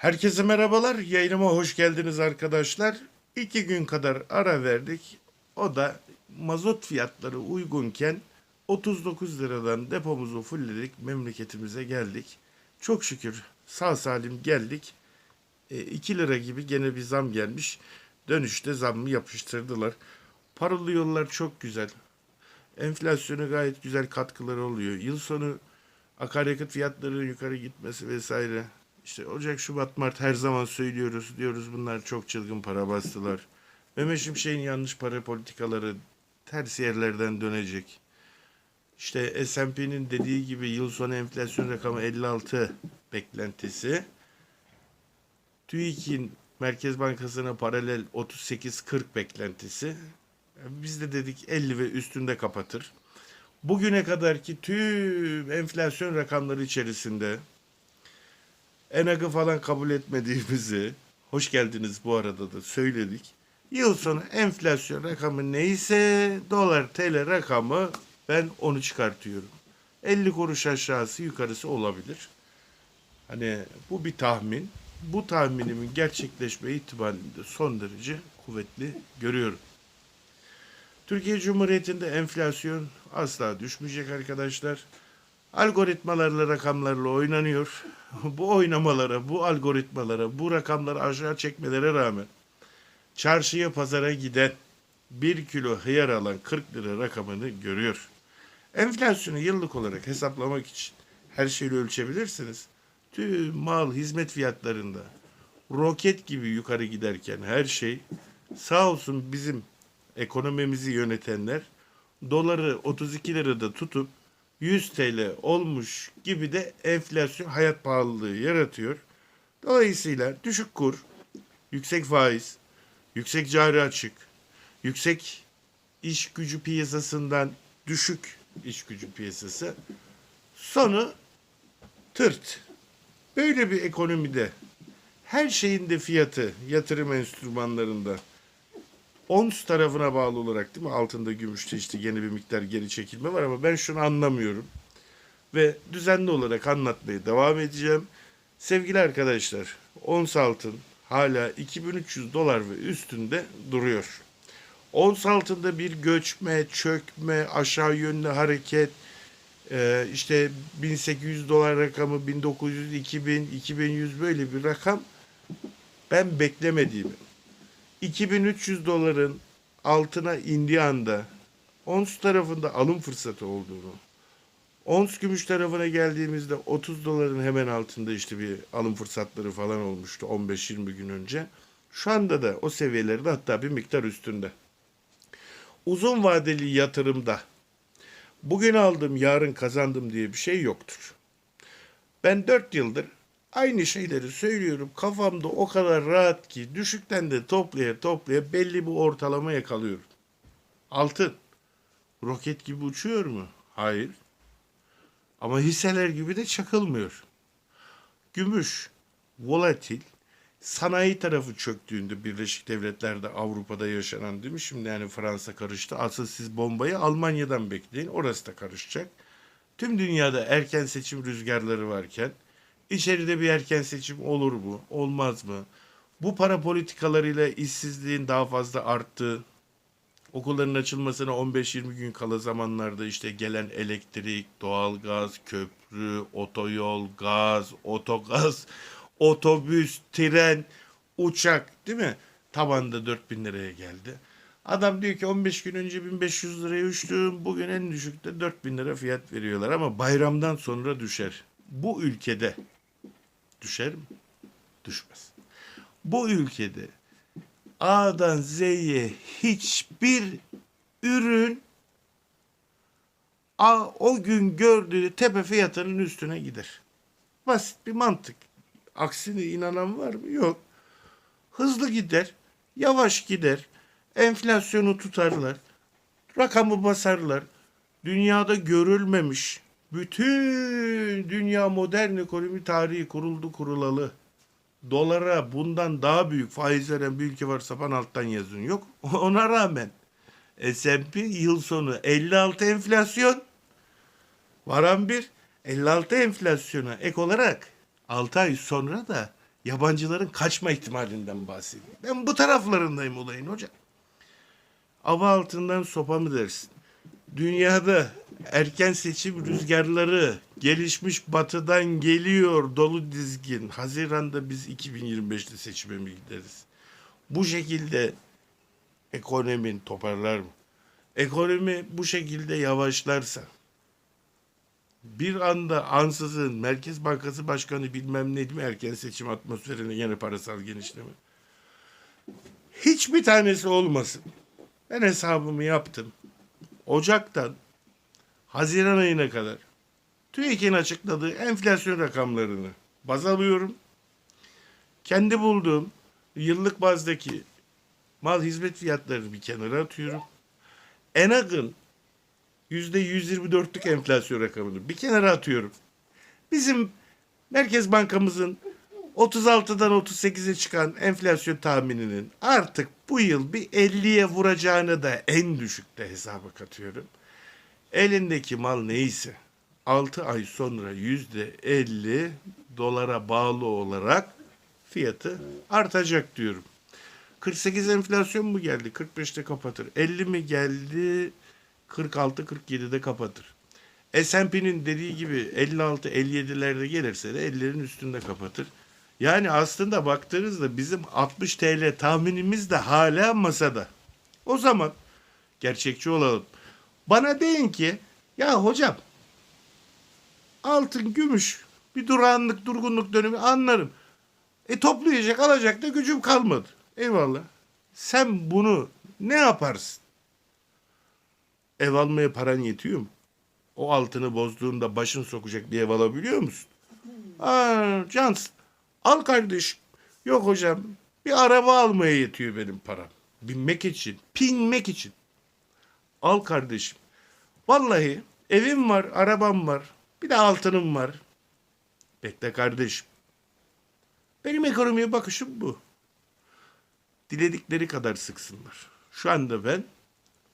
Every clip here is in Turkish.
Herkese merhabalar. Yayınıma hoş geldiniz arkadaşlar. İki gün kadar ara verdik. O da mazot fiyatları uygunken 39 liradan depomuzu fullledik. Memleketimize geldik. Çok şükür sağ salim geldik. 2 lira gibi gene bir zam gelmiş. Dönüşte zammı yapıştırdılar. Paralı yollar çok güzel. Enflasyona gayet güzel katkıları oluyor. Yıl sonu akaryakıt fiyatlarının yukarı gitmesi vesaire. İşte Ocak, Şubat, Mart her zaman söylüyoruz. Diyoruz bunlar çok çılgın para bastılar. Mehmet Şimşek'in yanlış para politikaları ters yerlerden dönecek. İşte S&P'nin dediği gibi yıl sonu enflasyon rakamı 56 beklentisi. TÜİK'in Merkez Bankası'na paralel 38-40 beklentisi. Biz de dedik 50 ve üstünde kapatır. Bugüne kadarki tüm enflasyon rakamları içerisinde Enag'ı falan kabul etmediğimizi, hoş geldiniz bu arada da söyledik. Yıl sonu enflasyon rakamı neyse dolar TL rakamı ben onu çıkartıyorum. 50 kuruş aşağısı yukarısı olabilir. Hani bu bir tahmin. Bu tahminimin gerçekleşme ihtimalini son derece kuvvetli görüyorum. Türkiye Cumhuriyeti'nde enflasyon asla düşmeyecek arkadaşlar. Algoritmalarla rakamlarla oynanıyor. bu oynamalara, bu algoritmalara, bu rakamları aşağı çekmelere rağmen çarşıya pazara giden bir kilo hıyar alan 40 lira rakamını görüyor. Enflasyonu yıllık olarak hesaplamak için her şeyi ölçebilirsiniz. Tüm mal hizmet fiyatlarında roket gibi yukarı giderken her şey sağ olsun bizim ekonomimizi yönetenler doları 32 lirada tutup 100 TL olmuş gibi de enflasyon hayat pahalılığı yaratıyor. Dolayısıyla düşük kur, yüksek faiz, yüksek cari açık, yüksek iş gücü piyasasından düşük iş gücü piyasası sonu tırt. Böyle bir ekonomide her şeyin de fiyatı yatırım enstrümanlarında ons tarafına bağlı olarak değil mi? Altında gümüşte işte yeni bir miktar geri çekilme var ama ben şunu anlamıyorum. Ve düzenli olarak anlatmaya devam edeceğim. Sevgili arkadaşlar, ons altın hala 2300 dolar ve üstünde duruyor. Ons altında bir göçme, çökme, aşağı yönlü hareket, e, işte 1800 dolar rakamı, 1900, 2000, 2100 böyle bir rakam ben beklemediğimi 2300 doların altına indiği anda ons tarafında alım fırsatı olduğunu, ons gümüş tarafına geldiğimizde 30 doların hemen altında işte bir alım fırsatları falan olmuştu 15-20 gün önce. Şu anda da o seviyelerde hatta bir miktar üstünde. Uzun vadeli yatırımda bugün aldım yarın kazandım diye bir şey yoktur. Ben 4 yıldır Aynı şeyleri söylüyorum. Kafamda o kadar rahat ki düşükten de toplaya toplaya belli bir ortalama yakalıyorum. Altın. Roket gibi uçuyor mu? Hayır. Ama hisseler gibi de çakılmıyor. Gümüş, volatil, sanayi tarafı çöktüğünde Birleşik Devletler'de Avrupa'da yaşanan değil mi? Şimdi yani Fransa karıştı. Asıl siz bombayı Almanya'dan bekleyin. Orası da karışacak. Tüm dünyada erken seçim rüzgarları varken İçeride bir erken seçim olur mu? Olmaz mı? Bu para politikalarıyla işsizliğin daha fazla arttığı, okulların açılmasına 15-20 gün kala zamanlarda işte gelen elektrik, doğalgaz, köprü, otoyol, gaz, otogaz, otobüs, tren, uçak değil mi? Tabanda 4000 liraya geldi. Adam diyor ki 15 gün önce 1500 liraya uçtum. Bugün en düşükte 4000 lira fiyat veriyorlar ama bayramdan sonra düşer. Bu ülkede Düşer mi? Düşmez. Bu ülkede A'dan Z'ye hiçbir ürün A, o gün gördüğü tepe fiyatının üstüne gider. Basit bir mantık. Aksine inanan var mı? Yok. Hızlı gider, yavaş gider, enflasyonu tutarlar, rakamı basarlar. Dünyada görülmemiş bütün dünya modern ekonomi tarihi kuruldu kurulalı. Dolara bundan daha büyük faiz veren bir ülke varsa bana alttan yazın. Yok. Ona rağmen S&P yıl sonu 56 enflasyon varan bir 56 enflasyona ek olarak 6 ay sonra da yabancıların kaçma ihtimalinden bahsediyorum. Ben bu taraflarındayım olayın hocam. Ava altından sopa mı dersin? Dünyada erken seçim rüzgarları gelişmiş batıdan geliyor dolu dizgin. Haziranda biz 2025'te seçime mi gideriz? Bu şekilde ekonomin toparlar mı? Ekonomi bu şekilde yavaşlarsa bir anda ansızın Merkez Bankası Başkanı bilmem ne mi erken seçim atmosferine yine parasal genişleme. Hiçbir tanesi olmasın. Ben hesabımı yaptım. Ocak'tan Haziran ayına kadar TÜİK'in açıkladığı enflasyon rakamlarını baz alıyorum. Kendi bulduğum yıllık bazdaki mal hizmet fiyatlarını bir kenara atıyorum. Enag'ın %124'lük enflasyon rakamını bir kenara atıyorum. Bizim Merkez Bankamızın 36'dan 38'e çıkan enflasyon tahmininin artık bu yıl bir 50'ye vuracağını da en düşükte hesaba katıyorum. Elindeki mal neyse 6 ay sonra %50 dolara bağlı olarak fiyatı artacak diyorum. 48 enflasyon mu geldi? 45'te kapatır. 50 mi geldi? 46-47'de kapatır. S&P'nin dediği gibi 56-57'lerde gelirse de 50'lerin üstünde kapatır. Yani aslında baktığınızda bizim 60 TL tahminimiz de hala masada. O zaman gerçekçi olalım. Bana deyin ki ya hocam altın, gümüş bir durağanlık, durgunluk dönemi anlarım. E toplayacak, alacak da gücüm kalmadı. Eyvallah. Sen bunu ne yaparsın? Ev almaya paran yetiyor mu? O altını bozduğunda başın sokacak bir ev alabiliyor musun? Aa, Cans, al kardeş. Yok hocam, bir araba almaya yetiyor benim param. Binmek için, pinmek için. Al kardeşim. Vallahi evim var, arabam var, bir de altınım var. Bekle kardeşim. Benim ekonomiye bakışım bu. Diledikleri kadar sıksınlar. Şu anda ben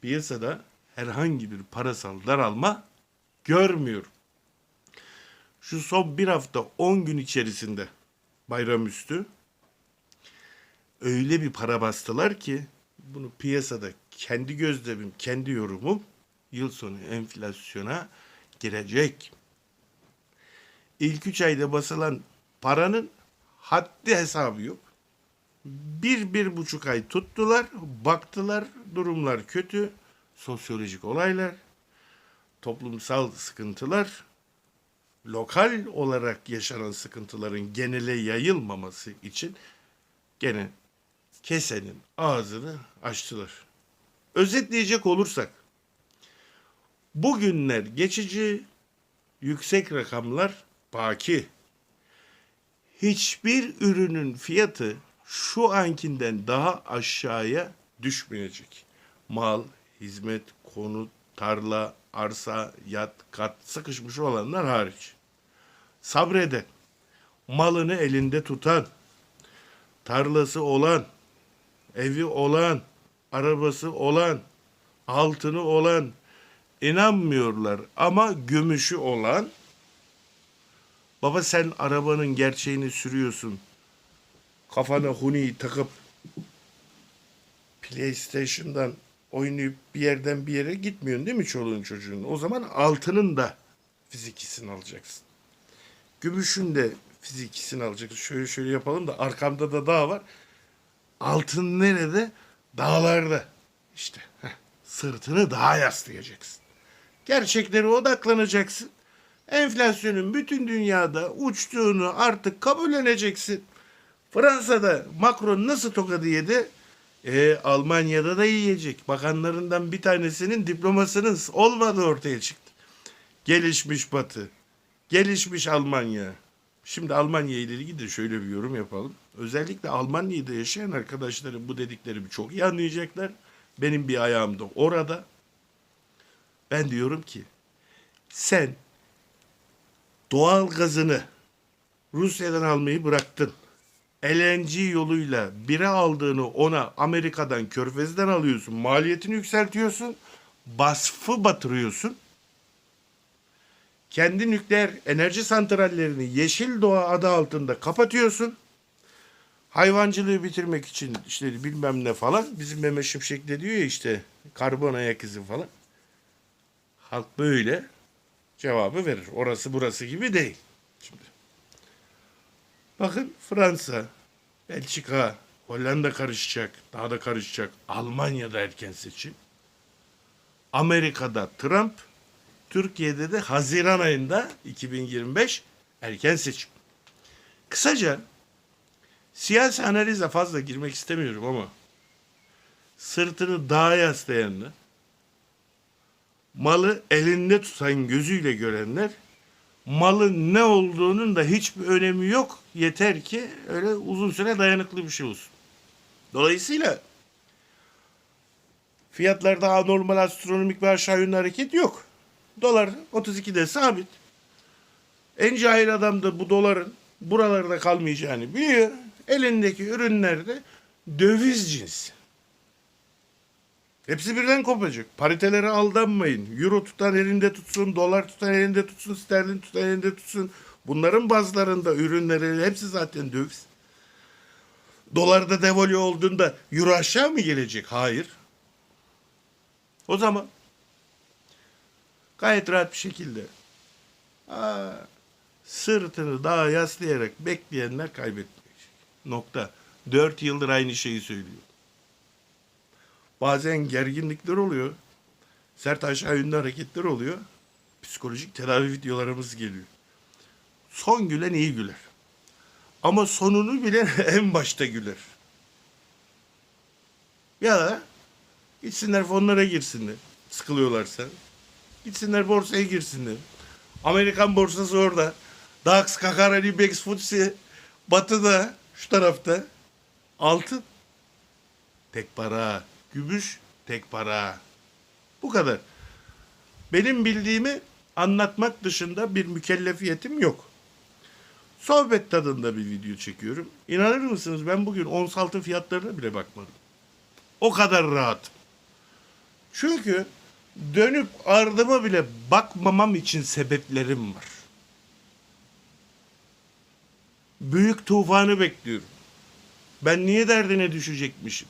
piyasada herhangi bir parasal daralma görmüyorum. Şu son bir hafta 10 gün içerisinde bayramüstü öyle bir para bastılar ki bunu piyasada kendi gözlemim, kendi yorumum yıl sonu enflasyona girecek. İlk üç ayda basılan paranın haddi hesabı yok. Bir, bir buçuk ay tuttular, baktılar durumlar kötü, sosyolojik olaylar, toplumsal sıkıntılar, lokal olarak yaşanan sıkıntıların genele yayılmaması için gene kesenin ağzını açtılar. Özetleyecek olursak, bugünler geçici, yüksek rakamlar baki. Hiçbir ürünün fiyatı şu ankinden daha aşağıya düşmeyecek. Mal, hizmet, konut, tarla, arsa, yat, kat sıkışmış olanlar hariç. Sabreden, malını elinde tutan, tarlası olan, evi olan, arabası olan, altını olan, inanmıyorlar ama gümüşü olan, baba sen arabanın gerçeğini sürüyorsun, kafana huni takıp PlayStation'dan oynayıp bir yerden bir yere gitmiyorsun değil mi çoluğun çocuğun? O zaman altının da fizikisini alacaksın. Gümüşün de fizikisini alacaksın. Şöyle şöyle yapalım da arkamda da dağ var. Altın nerede? Dağlarda. İşte sırtını dağa yaslayacaksın. Gerçeklere odaklanacaksın. Enflasyonun bütün dünyada uçtuğunu artık kabulleneceksin. Fransa'da Macron nasıl tokadı yedi? E, Almanya'da da yiyecek. Bakanlarından bir tanesinin diplomasının olmadığı ortaya çıktı. Gelişmiş Batı, gelişmiş Almanya. Şimdi Almanya ile ilgili de şöyle bir yorum yapalım. Özellikle Almanya'da yaşayan arkadaşlarım bu dediklerimi çok iyi anlayacaklar. Benim bir ayağım da orada. Ben diyorum ki sen doğal gazını Rusya'dan almayı bıraktın. LNG yoluyla bire aldığını ona Amerika'dan körfezden alıyorsun. Maliyetini yükseltiyorsun. Basfı batırıyorsun. Kendi nükleer enerji santrallerini Yeşil Doğa adı altında kapatıyorsun. Hayvancılığı bitirmek için işte bilmem ne falan. Bizim Mehmet Şimşek de diyor ya işte karbon ayak izi falan. Halk böyle cevabı verir. Orası burası gibi değil. Şimdi. Bakın Fransa, Belçika, Hollanda karışacak. Daha da karışacak. Almanya'da erken seçim. Amerika'da Trump, Türkiye'de de Haziran ayında 2025 erken seçim. Kısaca siyasi analize fazla girmek istemiyorum ama sırtını dağa yaslayanlar, malı elinde tutan gözüyle görenler, malın ne olduğunun da hiçbir önemi yok. Yeter ki öyle uzun süre dayanıklı bir şey olsun. Dolayısıyla fiyatlarda anormal astronomik ve aşağı yönlü hareket yok. Dolar 32'de sabit. En cahil adam da bu doların buralarda kalmayacağını biliyor. Elindeki ürünlerde döviz cinsi. Hepsi birden kopacak. Paritelere aldanmayın. Euro tutan elinde tutsun, dolar tutan elinde tutsun, sterlin tutan elinde tutsun. Bunların bazılarında ürünleri hepsi zaten döviz. Dolarda devalüe olduğunda euro aşağı mı gelecek? Hayır. O zaman gayet rahat bir şekilde aa, sırtını dağa yaslayarak bekleyenler kaybetmeyecek. Nokta. Dört yıldır aynı şeyi söylüyor. Bazen gerginlikler oluyor. Sert aşağı yönlü hareketler oluyor. Psikolojik tedavi videolarımız geliyor. Son gülen iyi güler. Ama sonunu bilen en başta güler. Ya da gitsinler fonlara girsinler. Sıkılıyorlarsa. Gitsinler borsaya girsinler. Amerikan borsası orada. DAX, Kakara, Libex, FTSE batıda şu tarafta. Altın tek para. Gümüş tek para. Bu kadar. Benim bildiğimi anlatmak dışında bir mükellefiyetim yok. Sohbet tadında bir video çekiyorum. İnanır mısınız ben bugün ons altın fiyatlarına bile bakmadım. O kadar rahat. Çünkü dönüp ardıma bile bakmamam için sebeplerim var. Büyük tufanı bekliyorum. Ben niye derdine düşecekmişim?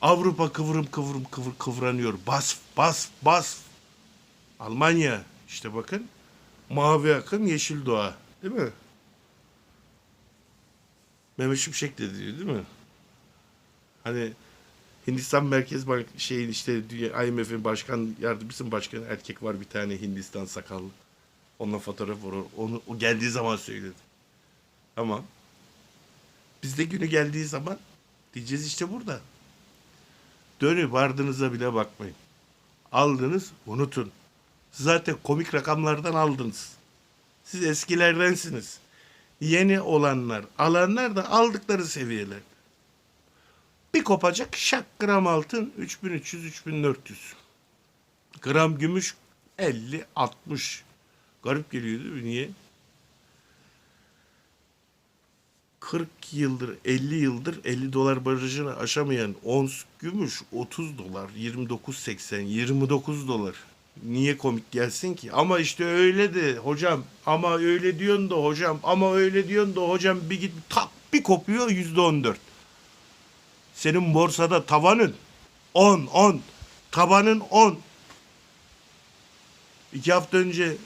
Avrupa kıvrım kıvrım kıvır kıvranıyor. Bas bas bas. Almanya işte bakın. Mavi akım yeşil doğa. Değil mi? Mehmet Şimşek de diyor değil mi? Hani Hindistan Merkez Bank şeyin işte IMF'in başkan yardımcısı başkanı erkek var bir tane Hindistan sakallı. Onunla fotoğraf var. Onu o geldiği zaman söyledi. Tamam. Biz de günü geldiği zaman diyeceğiz işte burada. Dönüp ardınıza bile bakmayın. Aldınız unutun. Zaten komik rakamlardan aldınız. Siz eskilerdensiniz. Yeni olanlar, alanlar da aldıkları seviyeler. Bir kopacak şak gram altın 3300-3400. Gram gümüş 50-60. Garip geliyor değil mi? Niye? 40 yıldır 50 yıldır 50 dolar barajını aşamayan ons gümüş 30 dolar 29.80 29 dolar. Niye komik gelsin ki? Ama işte öyle de hocam ama öyle diyorsun da hocam ama öyle diyorsun da hocam bir git tak bir kopuyor yüzde on dört. Senin borsada tavanın 10 10 tabanın 10. İki hafta önce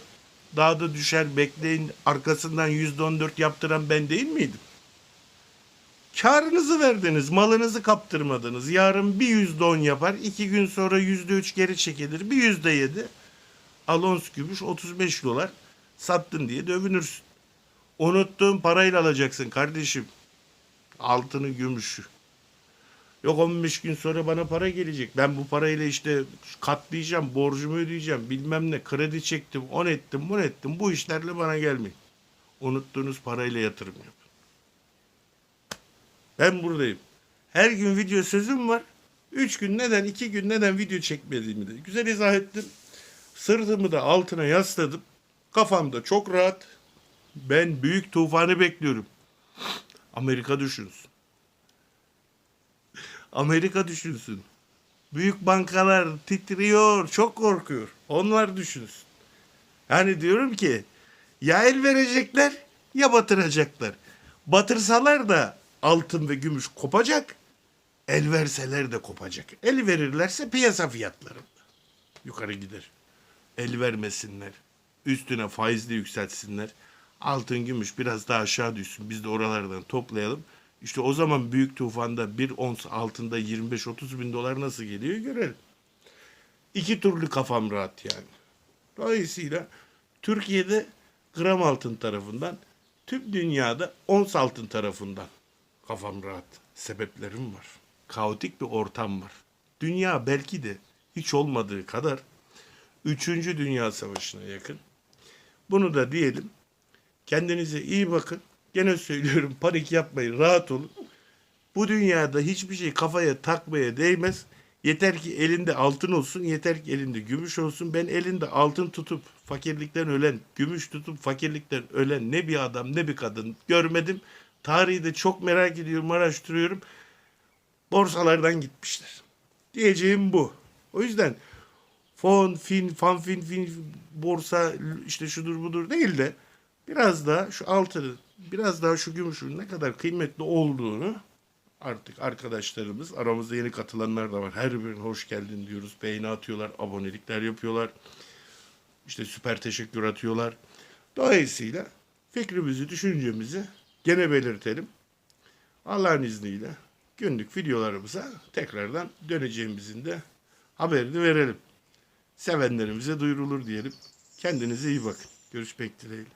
daha da düşer bekleyin arkasından yüzde on dört yaptıran ben değil miydim? Karınızı verdiniz, malınızı kaptırmadınız. Yarın bir yüzde on yapar, iki gün sonra yüzde üç geri çekilir, bir yüzde yedi. Alons gümüş 35 dolar sattın diye dövünürsün. Unuttuğun parayla alacaksın kardeşim. Altını, gümüşü. Yok 15 gün sonra bana para gelecek. Ben bu parayla işte katlayacağım, borcumu ödeyeceğim, bilmem ne, kredi çektim, on ettim, bunu ettim. Bu işlerle bana gelmeyin. Unuttuğunuz parayla yatırım yapın. Ben buradayım. Her gün video sözüm var. Üç gün neden, iki gün neden video çekmediğimi de güzel izah ettim. Sırtımı da altına yasladım. Kafamda çok rahat. Ben büyük tufanı bekliyorum. Amerika düşünsün. Amerika düşünsün. Büyük bankalar titriyor, çok korkuyor. Onlar düşünsün. Yani diyorum ki ya el verecekler ya batıracaklar. Batırsalar da altın ve gümüş kopacak. El verseler de kopacak. El verirlerse piyasa fiyatlarında yukarı gider. El vermesinler. Üstüne faizli yükseltsinler. Altın gümüş biraz daha aşağı düşsün. Biz de oralardan toplayalım. İşte o zaman büyük tufanda bir ons altında 25-30 bin dolar nasıl geliyor görelim. İki türlü kafam rahat yani. Dolayısıyla Türkiye'de gram altın tarafından, tüm dünyada ons altın tarafından kafam rahat. Sebeplerim var. Kaotik bir ortam var. Dünya belki de hiç olmadığı kadar 3. Dünya Savaşı'na yakın. Bunu da diyelim. Kendinize iyi bakın. Gene söylüyorum panik yapmayın, rahat olun. Bu dünyada hiçbir şey kafaya takmaya değmez. Yeter ki elinde altın olsun, yeter ki elinde gümüş olsun. Ben elinde altın tutup fakirlikten ölen, gümüş tutup fakirlikten ölen ne bir adam ne bir kadın görmedim. Tarihi de çok merak ediyorum, araştırıyorum. Borsalardan gitmişler. Diyeceğim bu. O yüzden fon, fin, fan, fin, fin, borsa işte şudur budur değil de biraz daha şu altını, biraz daha şu gümüşün ne kadar kıymetli olduğunu artık arkadaşlarımız, aramızda yeni katılanlar da var. Her birine hoş geldin diyoruz. Beğeni atıyorlar, abonelikler yapıyorlar. İşte süper teşekkür atıyorlar. Dolayısıyla fikrimizi, düşüncemizi gene belirtelim. Allah'ın izniyle günlük videolarımıza tekrardan döneceğimizin de haberini verelim. Sevenlerimize duyurulur diyelim. Kendinize iyi bakın. Görüşmek dileğiyle.